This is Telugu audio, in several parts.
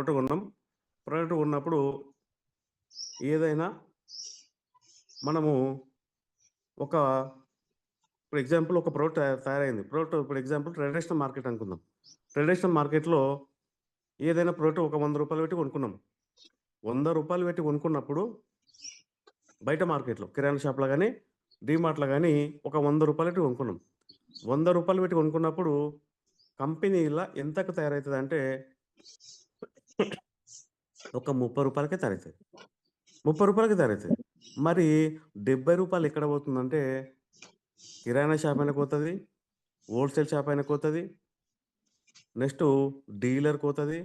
ప్రోడక్ట్ కొన్నాం ప్రోడక్ట్ కొన్నప్పుడు ఏదైనా మనము ఒక ఫర్ ఎగ్జాంపుల్ ఒక ప్రోడక్ట్ తయారైంది. Product for example traditional market అనుకుందాం. ట్రెడిషనల్ మార్కెట్లో ఏదైనా ప్రోడక్ట్ ఒక వంద రూపాయలు పెట్టి కొనుక్కున్నాం. వంద రూపాయలు పెట్టి కొనుక్కున్నప్పుడు బయట మార్కెట్లో కిరాణా షాప్లో కానీ డీమార్ట్లో కానీ ఒక వంద రూపాయలు పెట్టి కొనుక్కున్నాం. వంద రూపాయలు పెట్టి కొనుక్కున్నప్పుడు కంపెనీలా ఎంతకు తయారవుతుంది అంటే ఒక ముప్పై రూపాయలకే తయారవుతుంది ముప్పై రూపాయలకి తయారవుతుంది మరి డెబ్బై రూపాయలు ఎక్కడ పోతుందంటే కిరాణా షాప్ అయినా పోతుంది హోల్సేల్ షాప్ అయినా పోతుంది నెక్స్ట్ డీలర్కి పోతుంది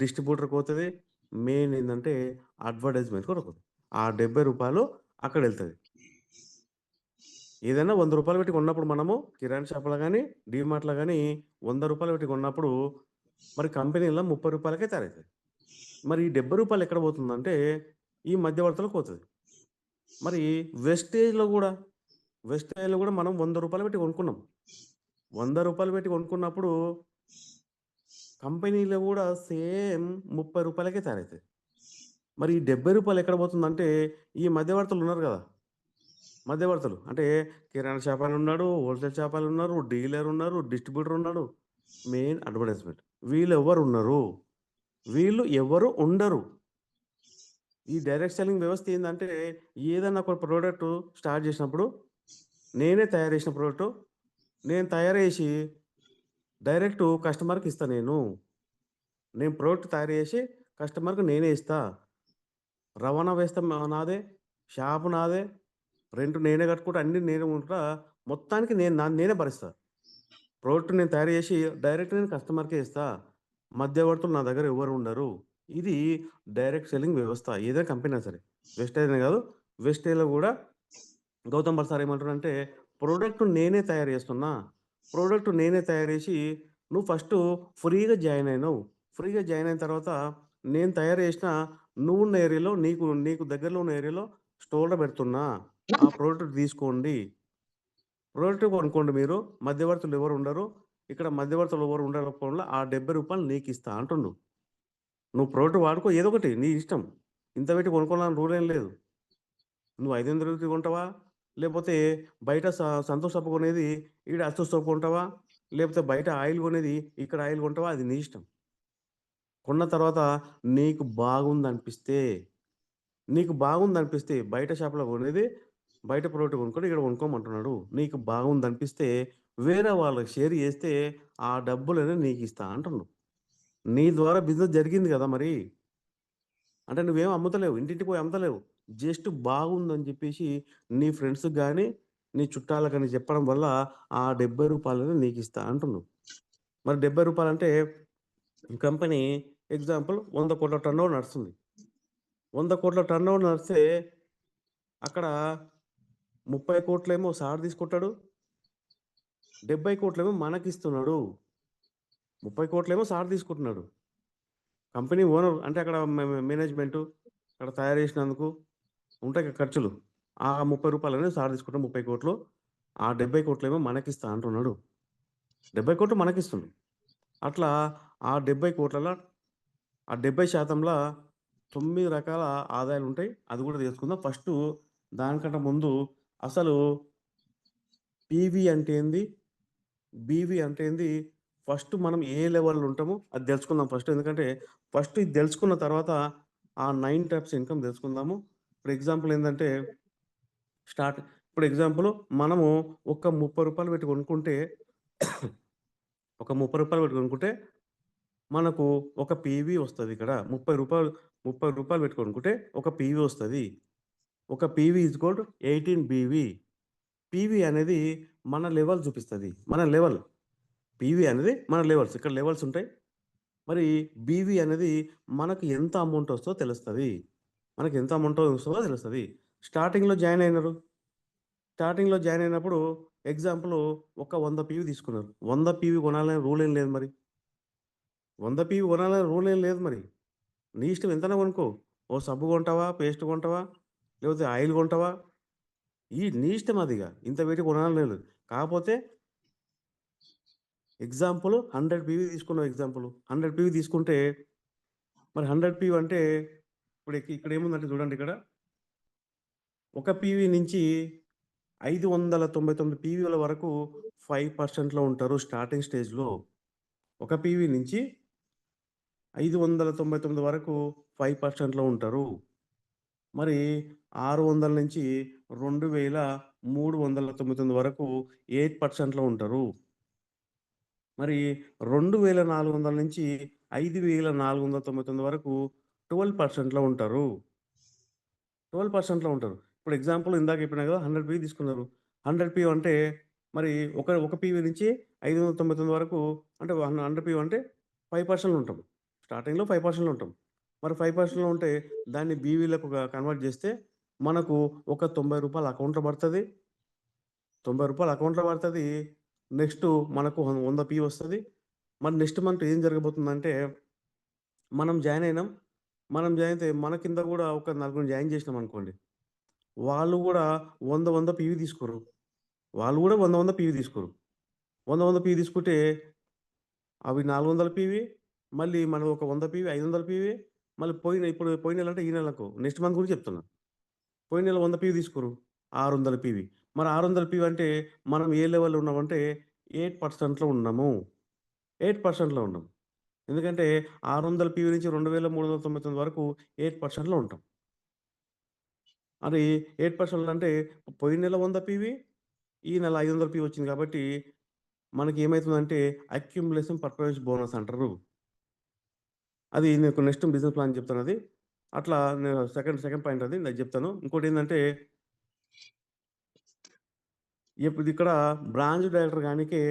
డిస్ట్రిబ్యూటర్ పోతుంది మెయిన్ ఏంటంటే అడ్వర్టైజ్మెంట్ కొరకు ఆ డెబ్బై రూపాయలు అక్కడ వెళ్తుంది. ఏదైనా వంద రూపాయలు పెట్టి కొన్నప్పుడు మనము కిరాణా షాప్లో కానీ డీమార్ట్లో కానీ వంద రూపాయలు పెట్టి కొన్నప్పుడు మరి కంపెనీలో ముప్పై రూపాయలకే తయారవుతుంది మరి ఈ డెబ్బై రూపాయలు ఎక్కడ పోతుందంటే ఈ మధ్యవర్తులకు పోతుంది. మరి వెస్టేజ్లో కూడా వెస్టేజ్లో కూడా మనం వంద రూపాయలు పెట్టి కొనుక్కున్నాం. వంద రూపాయలు పెట్టి కొనుక్కున్నప్పుడు కంపెనీలో కూడా సేమ్ ముప్పై రూపాయలకే తయారవుతుంది మరి ఈ డెబ్బై రూపాయలు ఎక్కడ పోతుందంటే ఈ మధ్యవర్తులు ఉన్నారు కదా. మధ్యవర్తులు అంటే కిరాణా చేపలు ఉన్నాడు హోల్సేల్ చేపలు ఉన్నారు డీలర్ ఉన్నారు డిస్ట్రిబ్యూటర్ ఉన్నాడు. Main advertisement. వీళ్ళు ఎవరు ఉన్నారు వీళ్ళు ఎవరు ఉండరు. ఈ డైరెక్ట్ సెల్లింగ్ వ్యవస్థ ఏంటంటే ఏదైనా ఒక ప్రోడక్ట్ స్టార్ట్ చేసినప్పుడు నేనే తయారు చేసిన ప్రోడక్ట్ నేను తయారు చేసి డైరెక్ట్ కస్టమర్కి ఇస్తా నేను. నేను ప్రోడక్ట్ తయారు చేసి కస్టమర్కి నేనే ఇస్తా. రవాణా వ్యవస్థ నాదే షాపు నాదే రెంట్ నేనే కట్టుకుంటా అన్ని నేనే ఉంటా మొత్తానికి నేను నా నేనే భరిస్తా. ప్రోడక్ట్ నేను తయారు చేసి డైరెక్ట్ నేను కస్టమర్కే ఇస్తా. మధ్యవర్తులు నా దగ్గర ఎవరు ఉండరు. ఇది డైరెక్ట్ సెల్లింగ్ వ్యవస్థ. ఏదైనా కంపెనీ అయినా సరే. అయినా కాదు. వెస్టేజ్లో కూడా గౌతమ్ బర్సార్ ఏమంటారు అంటే ప్రోడక్ట్ నేనే తయారు చేస్తున్నా. ప్రోడక్ట్ నేనే తయారు చేసి నువ్వు ఫస్ట్ ఫ్రీగా జాయిన్ అయినావు. ఫ్రీగా జాయిన్ అయిన తర్వాత నేను తయారు చేసిన నువ్వు ఉన్న ఏరియాలో నీకు నీకు దగ్గరలో ఉన్న ఏరియాలో స్టోర్లో పెడుతున్నా. ఆ ప్రోడక్ట్ తీసుకోండి. ప్రోడక్ట్ కొనుక్కోండి మీరు. మధ్యవర్తులు ఎవరు ఉండరు. ఇక్కడ మధ్యవర్తులు ఎవరు ఉండకపోవడంలో ఆ డెబ్బై రూపాయలు నీకు ఇస్తా అంటుండు. నువ్వు ప్రోడక్ట్ వాడుకో ఏదో ఒకటి నీ ఇష్టం. ఇంత పెట్టి కొనుక్కోవాలని రూల్ ఏం లేదు. నువ్వు ఐదు వందల రూపాయలు కొంటావా? లేకపోతే బయట స- సబ్బు కొనేది ఇక్కడ అస్తో సబ్బు కొంటావా? లేకపోతే బయట ఆయిల్ కొనేది ఇక్కడ ఆయిల్ కొంటావా? అది నీ ఇష్టం. కొన్న తర్వాత నీకు బాగుంది అనిపిస్తే నీకు బాగుంది అనిపిస్తే బయట షాప్లో కొనేది బయట ప్రోడక్ట్ కొనుక్కొని ఇక్కడ కొనుక్కోమంటున్నాడు. నీకు బాగుంది అనిపిస్తే వేరే వాళ్ళకి షేర్ చేస్తే ఆ డబ్బులనే నీకు ఇస్తా అంటున్నాడు. నీ ద్వారా బిజినెస్ జరిగింది కదా మరి. అంటే నువ్వేం అమ్ముతలేవు ఇంటింటికి పోయి అమ్ముతలేవు. జస్ట్ బాగుందని చెప్పేసి నీ ఫ్రెండ్స్ కానీ నీ చుట్టాలకు కానీ చెప్పడం వల్ల ఆ డెబ్బై రూపాయలని నీకు ఇస్తా అంటున్నావు మరి డెబ్బై రూపాయలు అంటే కంపెనీ ఎగ్జాంపుల్ వంద కోట్ల టర్న్ ఓవర్ నడుస్తుంది. వంద కోట్ల టర్న్ ఓవర్ నడిస్తే అక్కడ ముప్పై కోట్లేమో సార్ తీసుకుంటాడు. డెబ్బై కోట్లేమో మనకిస్తున్నాడు. ముప్పై కోట్లేమో సార్ తీసుకుంటున్నాడు. కంపెనీ ఓనర్ అంటే అక్కడ మేనేజ్మెంట్ అక్కడ తయారు చేసినందుకు ఉంటాయి కదా ఖర్చులు. ఆ ముప్పై రూపాయలు అనేది సార్ తీసుకుంటాడు ముప్పై కోట్లు. ఆ డెబ్బై కోట్లేమో మనకిస్తా అంటున్నాడు. డెబ్బై కోట్లు మనకిస్తుంది. అట్లా ఆ డెబ్బై కోట్లలో ఆ డెబ్బై శాతంలో తొమ్మిది రకాల ఆదాయాలు ఉంటాయి అది కూడా తెలుసుకుందాం ఫస్ట్ దానికంటే ముందు అసలు పీవీ అంటే ఏంది? బీవీ అంటే ఏంది? ఫస్ట్ మనం ఏ లెవెల్లో ఉంటామో అది తెలుసుకుందాం ఫస్ట్. ఎందుకంటే ఫస్ట్ ఇది తెలుసుకున్న తర్వాత ఆ నైన్ టైప్స్ ఇన్కమ్ తెలుసుకుందాము. ఇప్పుడు ఎగ్జాంపుల్ ఏంటంటే స్టార్ట్ ఇప్పుడు ఎగ్జాంపుల్ మనము ఒక ముప్పై రూపాయలు పెట్టి కొనుక్కుంటే ఒక ముప్పై రూపాయలు పెట్టి కొనుక్కుంటే మనకు ఒక పీవీ వస్తుంది ఇక్కడ. ముప్పై రూపాయలు ముప్పై రూపాయలు పెట్టుకొనుకుంటే ఒక పీవీ వస్తుంది. ఒక PV is called eighteen BV PV అనేది మన లెవెల్ చూపిస్తుంది. మన లెవెల్ పీవీ అనేది మన లెవెల్స్ ఇక్కడ లెవెల్స్ ఉంటాయి. మరి బీవీ అనేది మనకు ఎంత అమౌంట్ వస్తుందో తెలుస్తుంది. మనకి ఎంత అమౌంట్ వస్తుందో తెలుస్తుంది. స్టార్టింగ్లో జాయిన్ అయినారు. స్టార్టింగ్లో జాయిన్ అయినప్పుడు ఎగ్జాంపుల్ ఒక వంద పీవీ తీసుకున్నారు. వంద పీవీ కొనాలనే రూల్ ఏం లేదు మరి. వంద పీవీ కొనాలనే రూల్ ఏం లేదు మరి. నీ ఇష్టం ఎంతనా కొనుక్కో. ఓ సబ్బు కొంటావా పేస్ట్ కొంటావా? లేకపోతే ఆయిల్ కొంటావా ఈ నీ ఇష్టం అదిగా ఇంత పెట్టి కొనాలని లేదు కాకపోతే ఎగ్జాంపుల్ హండ్రెడ్ పీవీ తీసుకున్నావు ఎగ్జాంపుల్ హండ్రెడ్ పీవీ తీసుకుంటే మరి 100 పీవీ అంటే ఇప్పుడు ఇక్కడ ఏముందంటే చూడండి ఇక్కడ. ఒక పీవీ నుంచి 599 పీవీల వరకు ఫైవ్ పర్సెంట్లో ఉంటారు స్టార్టింగ్ స్టేజ్‌లో. ఒక పీవీ నుంచి 599 వరకు ఫైవ్ పర్సెంట్లో ఉంటారు. మరి ఆరు వందల నుంచి రెండు వేల మూడు వందల తొంభై తొమ్మిది వరకు ఎయిట్ పర్సెంట్లో ఉంటారు. మరి రెండు వేల నాలుగు వందల నుంచి ఐదు వేల నాలుగు వందల తొంభై తొమ్మిది వరకు ట్వెల్వ్ పర్సెంట్లో ఉంటారు. ట్వెల్వ్ పర్సెంట్లో ఉంటారు. ఇప్పుడు ఎగ్జాంపుల్ ఇందాక చెప్పినా కదా హండ్రెడ్ పీ తీసుకున్నారు. హండ్రెడ్ పీ అంటే మరి ఒక ఒక పీవీ నుంచి ఐదు వందల తొంభై తొమ్మిది వరకు అంటే హండ్రెడ్ పీ అంటే ఫైవ్ పర్సెంట్లు ఉంటాం. స్టార్టింగ్లో ఫైవ్ పర్సెంట్లు ఉంటాం. మరి ఫైవ్ పర్సెంట్లో ఉంటే దాన్ని బీవీలకు కన్వర్ట్ చేస్తే మనకు ఒక తొంభై రూపాయల అకౌంట్‌లో పడుతుంది తొంభై రూపాయలు అకౌంట్‌లో పడుతుంది నెక్స్ట్ మనకు వంద పీవీ వస్తుంది మరి నెక్స్ట్ మంత్ ఏం జరగబోతుందంటే మనం జాయిన్ అయినాం. మనం జాయిన్ అయితే మన కింద కూడా ఒక నలుగురు జాయిన్ చేసినాం అనుకోండి. వాళ్ళు కూడా వంద వంద పీవీ తీసుకోరు. వాళ్ళు కూడా వంద వంద పీవీ తీసుకోరు. వంద వంద పీవీ తీసుకుంటే అవి 400 పీవీ మళ్ళీ మనకు ఒక వంద పీవీ, 500 పీవీ మళ్ళీ పోయిన ఇప్పుడు పోయిన నెల అంటే ఈ నెలకు నెక్స్ట్ మంత్ గురించి చెప్తున్నా. పోయిన నెల 100 పీవీ తీసుకోరు. 600 పీవీ. మరి 600 పీవీ అంటే మనం ఏ లెవెల్‌లో ఉన్నామంటే ఎయిట్ పర్సెంట్లో ఉన్నాము. ఎయిట్ పర్సెంట్లో ఉన్నాం. ఎందుకంటే 600 పీవీ నుంచి 2399 వరకు ఎయిట్ పర్సెంట్లో ఉంటాం. అది ఎయిట్ పర్సెంట్ అంటే పోయిన నెల వంద పీవీ, ఈ నెల 500 పీవీ వచ్చింది కాబట్టి మనకి ఏమవుతుందంటే అక్యుములేషన్ పర్పస్ బోనస్ అంటారు. అది నీకు నెక్స్ట్ బిజినెస్ ప్లాన్ చెప్తాను అది. అట్లా నేను సెకండ్ సెకండ్ పాయింట్ అది నేను చెప్తాను. ఇంకోటేందంటే ఇప్పుడు ఇక్కడ బ్రాంచ్ డైరెక్టర్ గానికే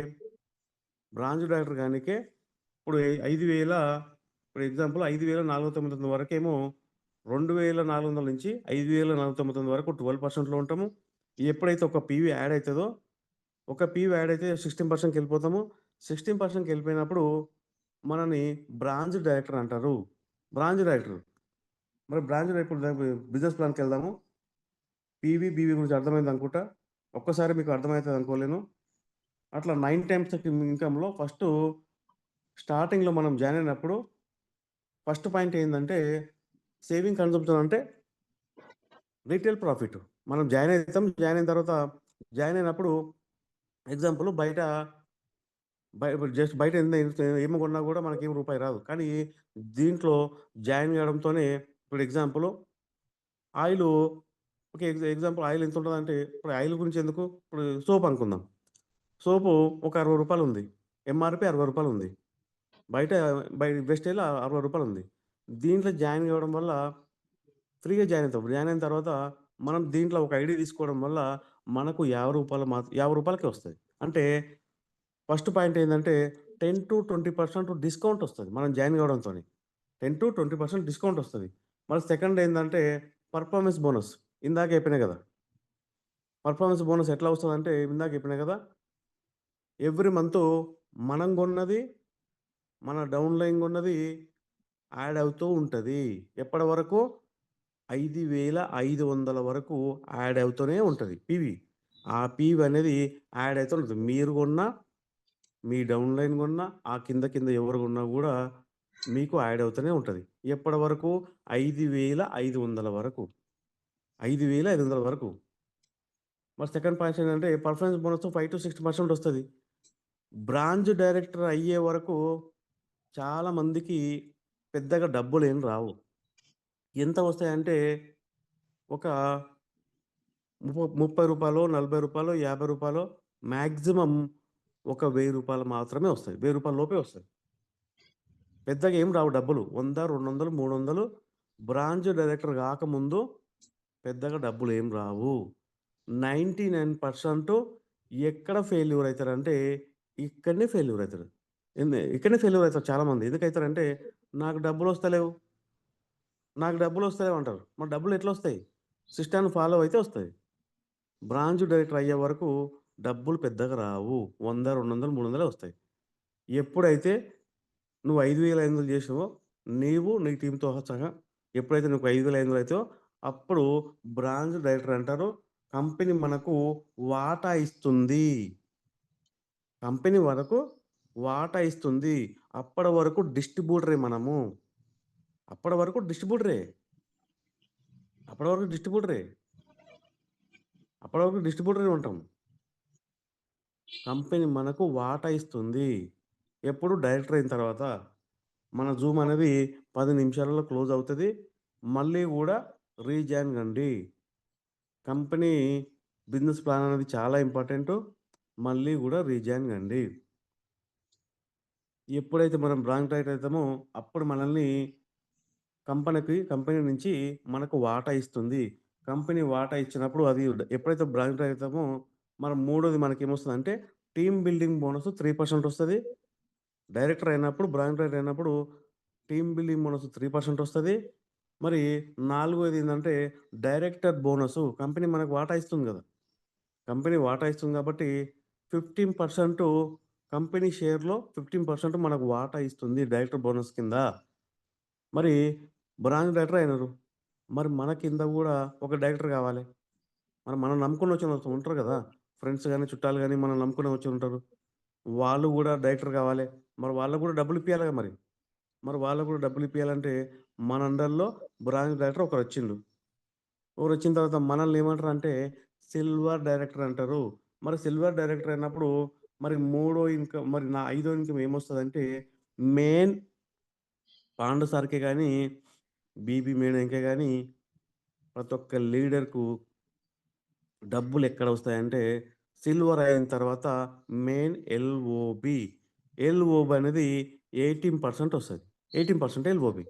బ్రాంచ్ డైరెక్టర్ గానికే ఇప్పుడు ఐదు వేల ఇప్పుడు ఎగ్జాంపుల్ 5499 వరకేమో 2400 నుంచి 5499 వరకు ట్వెల్వ్ పర్సెంట్లో ఉంటాము. ఎప్పుడైతే ఒక పీవీ యాడ్ అవుతుందో ఒక పీవీ యాడ్ అయితే సిక్స్టీన్ పర్సెంట్కి వెళ్ళిపోతాము. సిక్స్టీన్ పర్సెంట్కి వెళ్ళిపోయినప్పుడు మనని బ్రాంచ్ డైరెక్టర్ అంటారు. Branch director. మరి బ్రాంచ్ డైరెక్టర్ బిజినెస్ ప్లాన్‌కి వెళ్దాము. పీవీ, బీవీ గురించి అర్థమైంది అనుకుంటా. ఒక్కసారి మీకు అర్థమవుతుంది అనుకోలేను. అట్లా నైన్ టైమ్స్ ఇన్‌కమ్‌లో ఫస్ట్ స్టార్టింగ్‌లో మనం జాయిన్ అయినప్పుడు ఫస్ట్ పాయింట్ ఏంటంటే సేవింగ్ కన్సంప్షన్ అంటే రిటైల్ ప్రాఫిట్. మనం జాయిన్ అవుతాం జాయిన్ అయిన తర్వాత జాయిన్ అయినప్పుడు ఎగ్జాంపుల్ బయట బయ జస్ట్ బయట ఎంత ఏమి కొన్నా కూడా మనకేం రూపాయి రాదు. కానీ దీంట్లో జాయిన్ కావడంతోనే ఇప్పుడు ఎగ్జాంపుల్ ఆయిలు ఓకే. ఎగ్జా ఎగ్జాంపుల్ ఆయిల్ ఎంత ఉంటదంటే ఇప్పుడు ఆయిల్ గురించి ఎందుకు? ఇప్పుడు సోప్ అనుకుందాం. సోపు ఒక అరవై రూపాయలు ఉంది. ఎంఆర్‌పీ అరవై రూపాయలు ఉంది. బయట బై వెస్టేజ్‌లో అరవై రూపాయలు ఉంది. దీంట్లో జాయిన్ కావడం వల్ల ఫ్రీగా జాయిన్ అవుతాం. జాయిన్ అయిన తర్వాత మనం దీంట్లో ఒక ఐడి తీసుకోవడం వల్ల మనకు యాభై రూపాయలు మాత్రం రూ. 50కే వస్తది. అంటే ఫస్ట్ పాయింట్ ఏంటంటే ten to twenty percent discount వస్తుంది మనం జాయిన్ కావడంతోని. 10-20% డిస్కౌంట్ వస్తుంది మరి సెకండ్ ఏంటంటే పర్ఫార్మెన్స్ బోనస్. ఇందాక చెప్పినాయి కదా! పర్ఫార్మెన్స్ బోనస్ ఎట్లా వస్తదంటే ఇందాక చెప్పినాయి కదా! ఎవ్రీ మంత్ మనం కొన్నది, మన డౌన్‌లైన్ కొన్నది యాడ్ అవుతూ ఉంటుంది ఎప్పటి వరకు? 5500 వరకు యాడ్ అవుతూనే ఉంటుంది పీవీ. ఆ పీవీ అనేది యాడ్ అవుతూ ఉంటుంది మీరు కొన్నా, మీ డౌన్‌లైన్ కొన్నా, ఆ కింద కింద ఎవరు కొన్నా కూడా మీకు యాడ్ అవుతూనే ఉంటుంది ఎప్పటి వరకు? 5500 వరకు. 5500 వరకు. మరి సెకండ్ పాయింట్ ఏంటంటే పర్ఫార్మెన్స్ బోనస్ 5-6% వస్తది. బ్రాంచ్ డైరెక్టర్ అయ్యే వరకు చాలా మందికి పెద్దగా డబ్బులేం రావు. ఎంత వస్తాయంటే ఒక ము ముప్పై రూపాయలు నలభై రూపాయలు యాభై రూపాయలు మ్యాక్సిమం ఒక వెయ్యి రూపాయలు మాత్రమే వస్తాయి. వెయ్యి రూపాయల లోపే వస్తాయి. పెద్దగా ఏం రావు డబ్బులు. 100, 200, 300 బ్రాంచ్ డైరెక్టర్ కాకముందు పెద్దగా డబ్బులు ఏం రావు. 99% ఎక్కడ ఫెయిల్యూర్ అవుతారంటే ఇక్కడనే ఫెయిల్యూర్ అవుతారు ఇక్కడనే ఫెయిల్యూర్ అవుతారు చాలామంది. ఎందుకైతారంటే నాకు డబ్బులు వస్తలేవు. నాకు డబ్బులు వస్తలేవు అంటారు. మరి డబ్బులు ఎట్లా వస్తాయి? సిస్టమ్‌ని ఫాలో అయితే వస్తాయి. బ్రాంచ్ డైరెక్టర్ అయ్యే వరకు డబ్బులు పెద్దగా రావు. 100, 200, 300 వస్తాయి. ఎప్పుడైతే నువ్వు 5500 చేసావో నీవు నీ టీమ్‌తో సహా ఎప్పుడైతే నువ్వు 5500 అయితాయో అప్పుడు బ్రాంచ్ డైరెక్టర్ అంటారు. కంపెనీ మనకు వాటా ఇస్తుంది. కంపెనీ వరకు వాటా ఇస్తుంది. అప్పటి వరకు డిస్ట్రిబ్యూటరే మనము. అప్పటి వరకు డిస్ట్రిబ్యూటరే. అప్పటి వరకు డిస్ట్రిబ్యూటరే. అప్పటి వరకు డిస్ట్రిబ్యూటరే ఉంటాం. కంపెనీ మనకు వాటా ఇస్తుంది. ఎప్పుడు డైరెక్టర్ అయిన తర్వాత. మన జూమ్ అనేది పది నిమిషాలలో క్లోజ్ అవుతుంది మళ్ళీ కూడా రీజాయిన్ కండి. కంపెనీ బిజినెస్ ప్లాన్ అనేది చాలా ఇంపార్టెంట్ మళ్ళీ కూడా రీజాయిన్ కండి. ఎప్పుడైతే మనం బ్రాంక్ డైరెక్టర్ అవుతామో అప్పుడు మనల్ని కంపెనీకి కంపెనీ నుంచి మనకు వాటా ఇస్తుంది. కంపెనీ వాటా ఇచ్చినప్పుడు అది ఎప్పుడైతే బ్రాంక్ డైరెక్టర్ అవుతామో మరి మూడోది అంటే team building bonus three percent వస్తుంది. డైరెక్టర్ అయినప్పుడు బ్రాంచ్ డైరెక్టర్ అయినప్పుడు team building bonus three percent వస్తుంది. మరి నాలుగోది ఏంటంటే డైరెక్టర్ బోనస్ కంపెనీ మనకు వాటా ఇస్తుంది కదా. కంపెనీ వాటా ఇస్తుంది కాబట్టి 15% కంపెనీ షేర్‌లో 15% మనకు వాటా ఇస్తుంది డైరెక్టర్ బోనస్ కింద. మరి బ్రాంచ్ డైరెక్టర్ అయినారు. మరి మన కింద కూడా ఒక డైరెక్టర్ కావాలి. మరి మనం నమ్ముకుని వచ్చిన ఉంటారు కదా. ఫ్రెండ్స్ కానీ చుట్టాలు కానీ మనం నమ్ముకునే వచ్చి ఉంటారు వాళ్ళు కూడా డైరెక్టర్ కావాలి మరి వాళ్ళకు కూడా డబ్బులు ఇప్పియాలిగా మరి. మరి వాళ్ళకు కూడా డబ్బులు ఇప్పియాలంటే మన అండర్‌లో బ్రాంచ్ డైరెక్టర్ ఒకరు వచ్చిండు ఒకరు వచ్చిన తర్వాత మనల్ని ఏమంటారు అంటే సిల్వర్ డైరెక్టర్ అంటారు. మరి సిల్వర్ డైరెక్టర్ అయినప్పుడు మరి మూడో ఇన్‌కమ్ మరి నా ఐదో ఇన్‌కమ్ ఏమొస్తుందంటే మెయిన్ పాండు సార్‌కే కానీ బీబీ మేడంకే కానీ ప్రతి ఒక్క లీడర్‌కు డబ్బులు ఎక్కడ వస్తాయంటే సిల్వర్ అయిన తర్వాత మెయిన్ ఎల్ఓబి. ఎల్ఓబి అనేది ఎయిటీన్ పర్సెంట్ వస్తుంది eighteen percent LOB.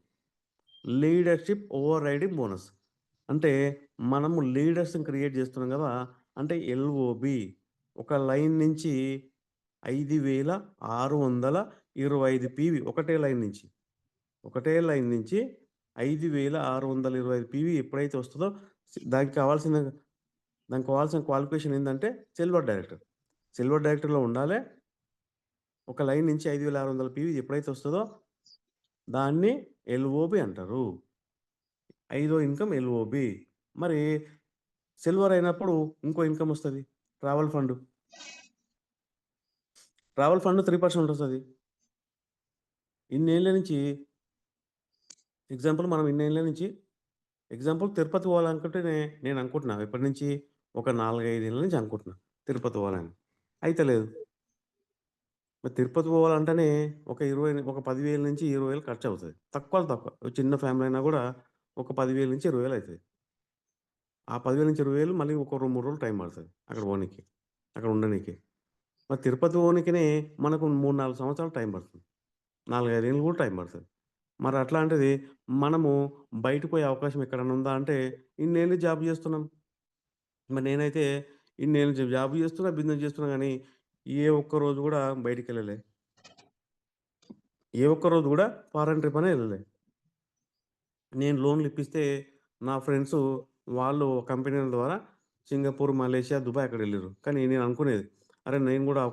Leadership overriding bonus. అంటే మనము లీడర్స్‌ని క్రియేట్ చేస్తున్నాం కదా అంటే ఎల్ఓబి. ఒక లైన్ నుంచి 5625 పీవీ ఒకటే లైన్ నుంచి. ఒకటే లైన్ నుంచి 5625 పీవీ ఎప్పుడైతే వస్తుందో దానికి కావాల్సిన దానికి కావాల్సిన క్వాలిఫికేషన్ ఏంటంటే సిల్వర్ డైరెక్టర్. సిల్వర్ డైరెక్టర్‌లో ఉండాలి ఒక లైన్ నుంచి 5600 పీవీ ఎప్పుడైతే వస్తుందో దాన్ని ఎల్ఓబి అంటారు. ఐదో ఇన్‌కమ్ ఎల్ఓబి. మరి సిల్వర్ అయినప్పుడు ఇంకో ఇన్‌కమ్ వస్తుంది travel fund. Travel fund three percent వస్తుంది ఇన్నేళ్ళ నుంచి ఎగ్జాంపుల్ మనం ఇన్నేళ్ళ నుంచి ఎగ్జాంపుల్ తిరుపతి పోవాలనుకుంటేనే నేను అనుకుంటున్నా. ఎప్పటి నుంచి ఒక 4, 5 నుంచి అనుకుంటున్నా. తిరుపతి పోవాలని. అయితే లేదు మరి తిరుపతి పోవాలంటేనే ఒక 20 ఒక పదివేల నుంచి ఇరవై వేలు ఖర్చు అవుతుంది తక్కువ. తక్కువ చిన్న ఫ్యామిలీ అయినా కూడా ఒక పదివేల నుంచి ఇరవై వేలు అవుతుంది ఆ పదివేల నుంచి ఇరవై వేలు మళ్ళీ ఒక 2, 3 రోజులు టైం పడుతుంది అక్కడ పోనీకి. అక్కడ ఉండనీకి. మరి తిరుపతి పోనీకినే మనకు 3, 4 సంవత్సరాలు టైం పడుతుంది. 4, 5 ఏళ్ళు కూడా టైం పడుతుంది మరి అట్లాంటిది మనము బయటకి పోయే అవకాశం ఎక్కడన్నా ఉందా అంటే ఇన్నేళ్ళు జాబ్ చేస్తున్నాం. మరి నేనైతే నేను జ జాబ్ చేస్తున్నా, బిజినెస్ చేస్తున్నా కానీ ఏ ఒక్క రోజు బయటికి వెళ్ళలే ఏ ఒక్క రోజు కూడా ఫారెన్ ట్రిప్ అనే వెళ్ళలే నేను లోన్‌లు ఇప్పిస్తే నా ఫ్రెండ్స్ వాళ్ళు కంపెనీల ద్వారా సింగపూర్, మలేషియా, దుబాయ్ అక్కడ వెళ్ళారు కానీ నేను అనుకునేది అరే! నేను కూడా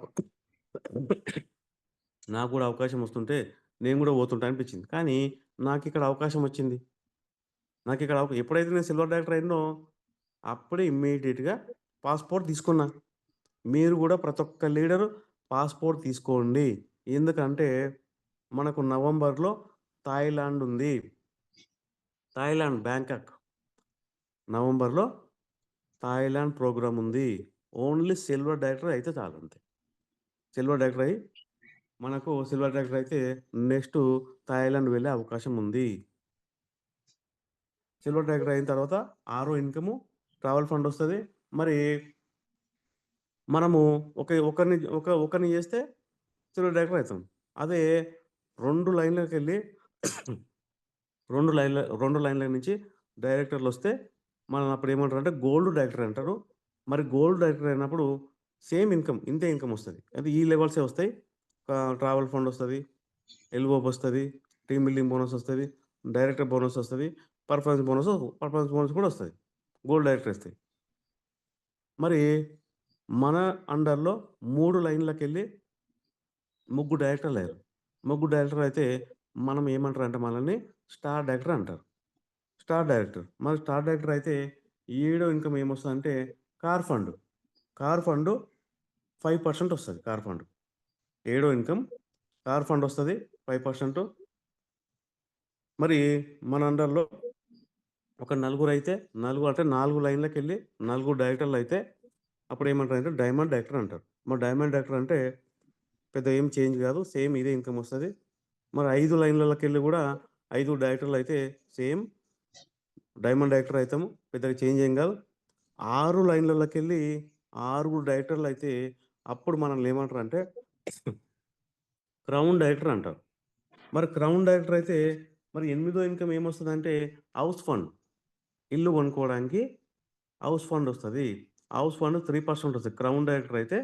నాకు కూడా అవకాశం వస్తుంటే నేను కూడా పోతుంటా అనిపించింది. కానీ నాకు ఇక్కడ అవకాశం వచ్చింది. నాకు ఇక్కడ ఎప్పుడైతే నేను సిల్వర్ డైరెక్టర్ అయినో అప్పుడే ఇమ్మీడియేట్‌గా పాస్‌పోర్ట్ తీసుకున్నా. మీరు కూడా ప్రతి ఒక్క లీడరు పాస్‌పోర్ట్ తీసుకోండి. ఎందుకంటే మనకు నవంబర్‌లో థాయిలాండ్ ఉంది. Thailand Bangkok. నవంబర్‌లో థాయిలాండ్ ప్రోగ్రామ్ ఉంది. ఓన్లీ సిల్వర్ డైరెక్టర్ అయితే చాలు అంతే. సిల్వర్ డైరెక్టర్ అయ్యి మనకు సిల్వర్ డైరెక్టర్ అయితే నెక్స్ట్ థాయిలాండ్ వెళ్ళే అవకాశం ఉంది. సిల్వర్ డైరెక్టర్ అయిన తర్వాత ఆరో ఇన్‌కము ట్రావెల్ ఫండ్ వస్తుంది మరి మనము ఒక ఒకరిని ఒక ఒకరిని చేస్తే చిన్న డైరెక్టర్ అవుతాం అదే రెండు లైన్లకు వెళ్ళి రెండు లైన్‌ల రెండు లైన్‌ల నుంచి డైరెక్టర్లు వస్తే మనల్ని అప్పుడు ఏమంటారంటే గోల్డ్ డైరెక్టర్ అంటారు. మరి గోల్డ్ డైరెక్టర్ అయినప్పుడు సేమ్ ఇన్‌కమ్ ఇంతే ఇన్‌కమ్ వస్తుంది అది ఈ లెవెల్సే వస్తాయి. ట్రావెల్ ఫండ్ వస్తుంది ఎల్ఓబి వస్తుంది టీమ్ బిల్డింగ్ బోనస్ వస్తుంది డైరెక్టర్ బోనస్ వస్తుంది పర్ఫార్మెన్స్ బోనస్ పర్ఫార్మెన్స్ బోనస్ కూడా వస్తుంది గోల్డ్ డైరెక్టర్ ఇస్తాయి. మరి మన అండర్‌లో మూడు లైన్లకు వెళ్ళి ముగ్గురు లేరు ముగ్గురు డైరెక్టర్ అయితే మనం ఏమంటారంటే మనల్ని స్టార్ డైరెక్టర్ అంటారు. Star director. మరి స్టార్ డైరెక్టర్ అయితే ఏడో ఇన్‌కమ్ ఏమొస్తుందంటే car fund. Car fund five percent వస్తుంది కార్ ఫండ్. ఏడో ఇన్‌కమ్ కార్ ఫండ్ వస్తుంది ఫైవ్ పర్సెంట్ మరి మన అండర్‌లో ఒక నలుగురు అయితే నలుగురు అంటే నాలుగు లైన్లకు వెళ్ళి నలుగురు డైరెక్టర్లు అయితే అప్పుడు ఏమంటారు అంటే డైమండ్ డైరెక్టర్ అంటారు. మరి డైమండ్ డైరెక్టర్ అంటే పెద్ద ఏం చేంజ్ కాదు సేమ్ ఇదే ఇన్‌కమ్ వస్తుంది మరి ఐదు లైన్లలోకి వెళ్ళి కూడా ఐదు డైరెక్టర్లు అయితే సేమ్ డైమండ్ డైరెక్టర్ అవుతాము పెద్దగా చేంజ్ ఏం గాదు. 6 లైన్‌లకెళ్ళి 6 డైరెక్టర్‌లయితే అప్పుడు మనల్ని ఏమంటారంటే క్రౌన్ డైరెక్టర్ అంటారు. మరి క్రౌన్ డైరెక్టర్ అయితే మరి ఎనిమిదో ఇన్‌కమ్ ఏమొస్తుందంటే హౌస్ ఫండ్. ఇల్లు కొనుక్కోవడానికి హౌస్ ఫండ్ వస్తుంది హౌస్ ఫండ్ త్రీ పర్సెంట్ వస్తుంది క్రౌన్ డైరెక్టర్ అయితే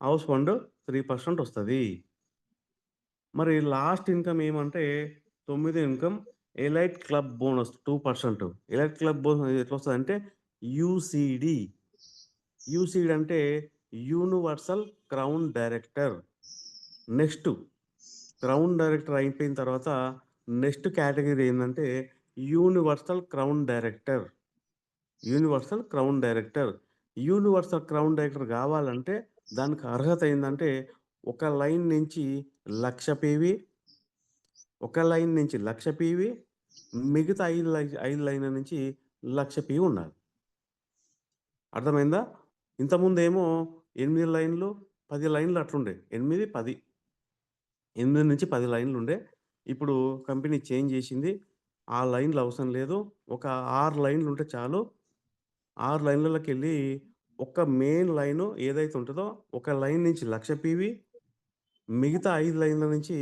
హౌస్ ఫండ్ త్రీ పర్సెంట్ వస్తుంది మరి లాస్ట్ ఇన్‌కమ్ ఏమంటే తొమ్మిది income elite club bonus two percent elite club bonus అంటే యూసీడీ. యూసీడీ అంటే universal crown director. Next crown director అయిపోయిన తర్వాత నెక్స్ట్ కేటగిరీ ఏంటంటే universal crown director. Universal crown director. Universal crown director కావాలంటే దానికి అర్హత ఏంటంటే ఒక లైన్ నుంచి లక్ష పీవీ ఒక లైన్ నుంచి లక్ష పీవీ మిగతా ఐదు ఐదు లైన్‌ల నుంచి లక్ష పీవీ ఉండాలి. అర్థమైందా? ఇంతకుముందేమో 8 లైన్‌లు, పది లైన్‌లు అట్లుండే. ఎనిమిది పది ఎనిమిది నుంచి పది లైన్లు ఉండే ఇప్పుడు కంపెనీ చేంజ్ చేసింది ఆ లైన్‌లు అవసరం లేదు. ఒక ఆరు లైన్లు ఉంటే చాలు. 6 లైన్‌లకెళ్ళి ఒక మెయిన్ లైను ఏదైతే ఉంటుందో ఒక లైన్ నుంచి లక్ష పీవీ మిగతా ఐదు లైన్‌ల నుంచి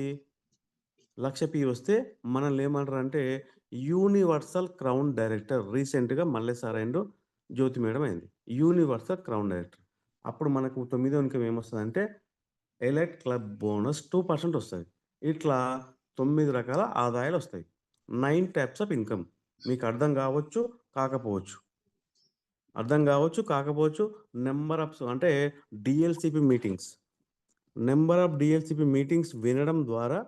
లక్ష పీవీ వస్తే మనల్ని ఏమంటారంటే యూనివర్సల్ క్రౌన్ డైరెక్టర్. రీసెంట్‌గా మల్లె అండ్ జ్యోతి మేడం అయింది. Universal crown director. అప్పుడు మనకు తొమ్మిదో ఇన్‌కమ్ అంటే elite club bonus two percent వస్తుంది ఇట్లా తొమ్మిది రకాల ఆదాయాలు వస్తాయి నైన్ టైప్స్ ఆఫ్ ఇన్‌కమ్. మీకు అర్థం కావచ్చు కాకపోవచ్చు. అర్థం కావచ్చు కాకపోవచ్చు. నెంబర్ ఆఫ్ అంటే DLCP meetings. Number of DLCP meetings వినడం ద్వారా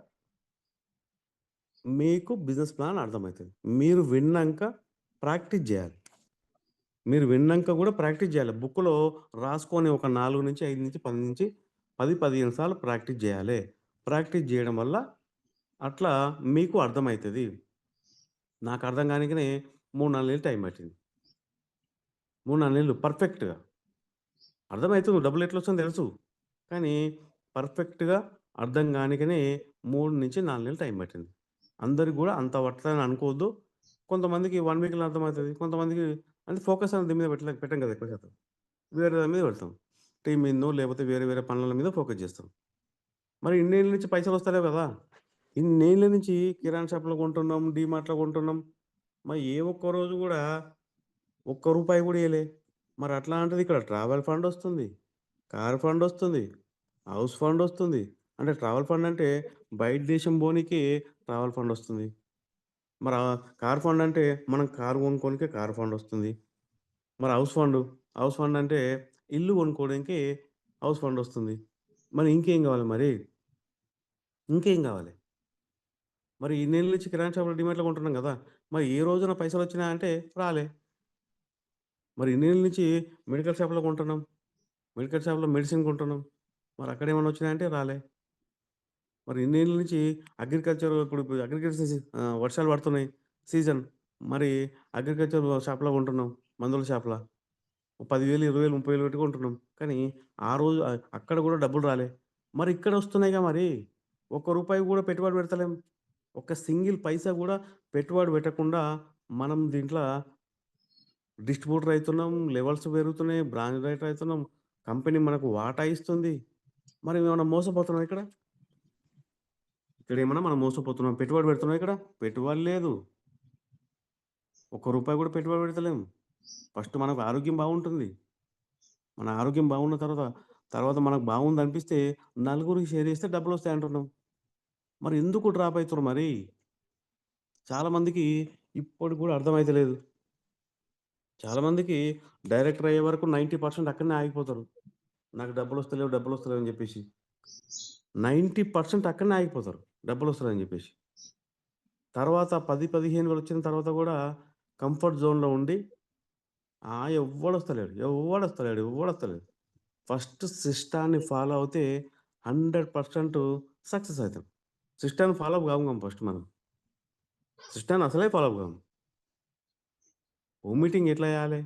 మీకు బిజినెస్ ప్లాన్ అర్థమవుతుంది మీరు విన్నాక ప్రాక్టీస్ చేయాలి మీరు విన్నాక కూడా ప్రాక్టీస్ చేయాలి బుక్‌లో రాసుకొని ఒక 4-5-10 10, 15 సార్లు ప్రాక్టీస్ చేయాలి ప్రాక్టీస్ చేయడం వల్ల అట్లా మీకు అర్థమవుతుంది నాకు అర్థం కానికనే మూడు నాలుగు నెలలు టైం పట్టింది. 3, 4 నెలలు పర్ఫెక్ట్‌గా. అర్థమవుతుంది డబ్బులు ఎట్లా వస్తుందో తెలుసు. కానీ పర్ఫెక్ట్‌గా అర్థం కానికనే మూడు నుంచి నాలుగు నెలలు టైం పట్టింది. అందరికి కూడా అంత పట్టదని అనుకోవద్దు. కొంతమందికి వన్ వీక్‌లో అర్థమవుతుంది కొంతమందికి అంటే ఫోకస్ అనేది దీని మీద పెట్టలే పెట్టాం కదా ఎక్కువ శాతం. వేరే దాని మీద పెడతాం. టీం మీదనో లేకపోతే వేరే వేరే పనుల మీద ఫోకస్ చేస్తాం మరి ఇన్నేళ్ళ నుంచి వస్తలే కదా ఇన్నేళ్ళ నుంచి కిరాణా షాప్‌లో కొంటున్నాం, డీమార్ట్‌లో కొంటున్నాం. మరి ఏ ఒక్క రోజు కూడా ఒక్క రూపాయి కూడా వేయలే మరి అట్లాంటిది ఇక్కడ ట్రావెల్ ఫండ్ వస్తుంది. కార్ ఫండ్ వస్తుంది. హౌస్ ఫండ్ వస్తుంది. అంటే ట్రావెల్ ఫండ్ అంటే బయట దేశం పోనీకి ట్రావెల్ ఫండ్ వస్తుంది. మరి కార్ ఫండ్ అంటే మనం కార్ కొనుక్కోనికే కార్ ఫండ్ వస్తుంది. మరి హౌస్ ఫండ్, హౌస్ ఫండ్ అంటే ఇల్లు కొనుక్కోవడానికి హౌస్ ఫండ్ వస్తుంది. మరి ఇంకేం కావాలి మరి? ఇంకేం కావాలి మరి ఇన్నేళ్ళ నుంచి కిరాణా షాపులో డీమార్ట్‌లో కొంటున్నాం కదా మరి ఏ రోజున పైసలు వచ్చినా అంటే రాలే. మరి ఇన్నేళ్ళ నుంచి మెడికల్ షాప్‌లో కొంటున్నాం. మెడికల్ షాప్‌లో మెడిసిన్ కొంటున్నాం. మరి అక్కడ ఏమైనా వచ్చినాయంటే రాలే. మరి ఇన్నేళ్ళ నుంచి అగ్రికల్చర్ ఇప్పుడు అగ్రికల్చర్ సీ వర్షాలు పడుతున్నాయి. సీజన్. మరి అగ్రికల్చర్ షాప్‌లో కొంటున్నాం. మందుల షాప్లో పదివేలు ఇరవై వేలు ముప్పై వేలు పెట్టి కొంటున్నాం. కానీ ఆ రోజు అక్కడ కూడా డబ్బులు రాలే. మరి ఇక్కడ వస్తున్నాయిగా మరి. ఒక్క రూపాయి కూడా పెట్టుబడి పెడతలేం. ఒక సింగిల్ పైసా కూడా పెట్టుబడి పెట్టకుండా మనం దీంట్లో డిస్ట్రిబ్యూటర్ అవుతున్నాం లెవెల్స్ పెరుగుతున్నాయి. బ్రాంచ్ డైరెక్టర్ అవుతున్నాం కంపెనీ మనకు వాటా ఇస్తుంది. మరి ఏమైనా మోసపోతున్నాం ఇక్కడ? ఇక్కడ ఏమైనా మనం మోసపోతున్నాం. పెట్టుబడి పెడుతున్నాం ఇక్కడ? పెట్టుబడి లేదు. ఒక్క రూపాయి కూడా పెట్టుబడి పెడతలేం. ఫస్ట్ మనకు ఆరోగ్యం బాగుంటుంది. మన ఆరోగ్యం బాగున్న తర్వాత, తర్వాత మనకు బాగుంది అనిపిస్తే నలుగురికి షేర్ చేస్తే డబ్బులొస్తాయి అంటున్నాం. మరి ఎందుకు డ్రాప్ అవుతున్నారు మరి? చాలామందికి ఇప్పటికి కూడా అర్థమైతలేదు. చాలామందికి డైరెక్టర్ అయ్యే వరకు 90% అక్కడనే ఆగిపోతారు. నాకు డబ్బులు వస్తలేవు డబ్బులు వస్తలేవు అని చెప్పేసి నైంటీ పర్సెంట్ అక్కడనే ఆగిపోతారు. డబ్బులు డబ్బులొస్తలేవని చెప్పేసి తర్వాత 10, 15 వచ్చిన తర్వాత కూడా కంఫర్ట్ జోన్‌లో ఉండి ఆ! వస్తలేడు ఎవడు వస్తలేడు ఫస్ట్ సిస్టాన్ని ఫాలో అవుతే 100% సక్సెస్ అవుతాం సిస్టాన్ని ఫాలో కాము ఫస్ట్ మనం. సిస్టమ్‌ని అసలే ఫాలో కాము. హోమ్ మీటింగ్ ఎట్లా చేయాలి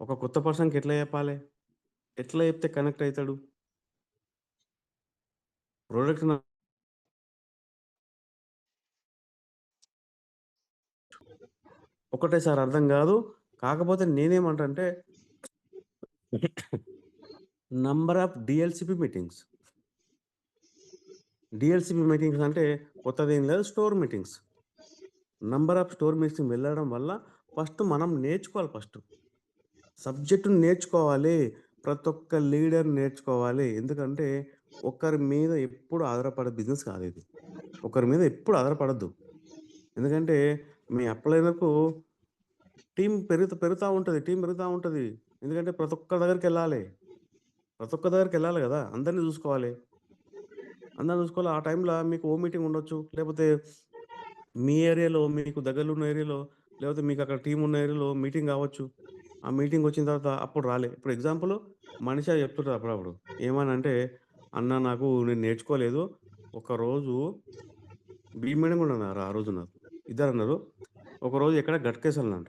ఒక కొత్త పర్సన్‌కి ఎట్లా చెప్పాలి ఎట్లా చెప్తే కనెక్ట్ అవుతాడు ప్రొడక్ట్ ఒకటే సార్ అర్థం కాదు. కాకపోతే నేనేమంటంటే number of DLCP meetings. DLCP meetings అంటే కొత్తదేం లేదు. Store meetings. Number of store meetings వెళ్ళడం వల్ల ఫస్ట్ మనం నేర్చుకోవాలి ఫస్ట్. సబ్జెక్టును నేర్చుకోవాలి. ప్రతి ఒక్క లీడర్ నేర్చుకోవాలి. ఎందుకంటే ఒకరి మీద ఎప్పుడు ఆధారపడే బిజినెస్ కాదిది. ఒకరి మీద ఎప్పుడు ఆధారపడద్దు ఎందుకంటే మీ అప్లైనకు టీం పెరుగుతూ పెరుగుతూ ఉంటుంది టీం పెరుగుతూ ఉంటుంది ఎందుకంటే ప్రతి ఒక్కరి దగ్గరికెళ్ళాలి. ప్రతి ఒక్క దగ్గరికెళ్ళాలి కదా అందరిని చూసుకోవాలి. అందరం చూసుకోవాలి. ఆ టైంలో మీకు ఓ మీటింగ్ ఉండొచ్చు. లేకపోతే మీ ఏరియాలో మీకు దగ్గరలో ఉన్న ఏరియాలో లేకపోతే మీకు అక్కడ టీం ఉన్న ఏరియాలో మీటింగ్ కావచ్చు. ఆ మీటింగ్ వచ్చిన తర్వాత అప్పుడు రాలే. ఇప్పుడు ఎగ్జాంపుల్ మనిషి చెప్తుంటారు అప్పుడప్పుడు. ఏమనంటే, "అన్న నాకు నేను నేర్చుకోలేదు. ఒకరోజు" బీ మేడం కూడా అన్నారు ఆ రోజు నాకు. ఇద్దరు అన్నారు ఒకరోజు ఎక్కడ గట్కేసాలంట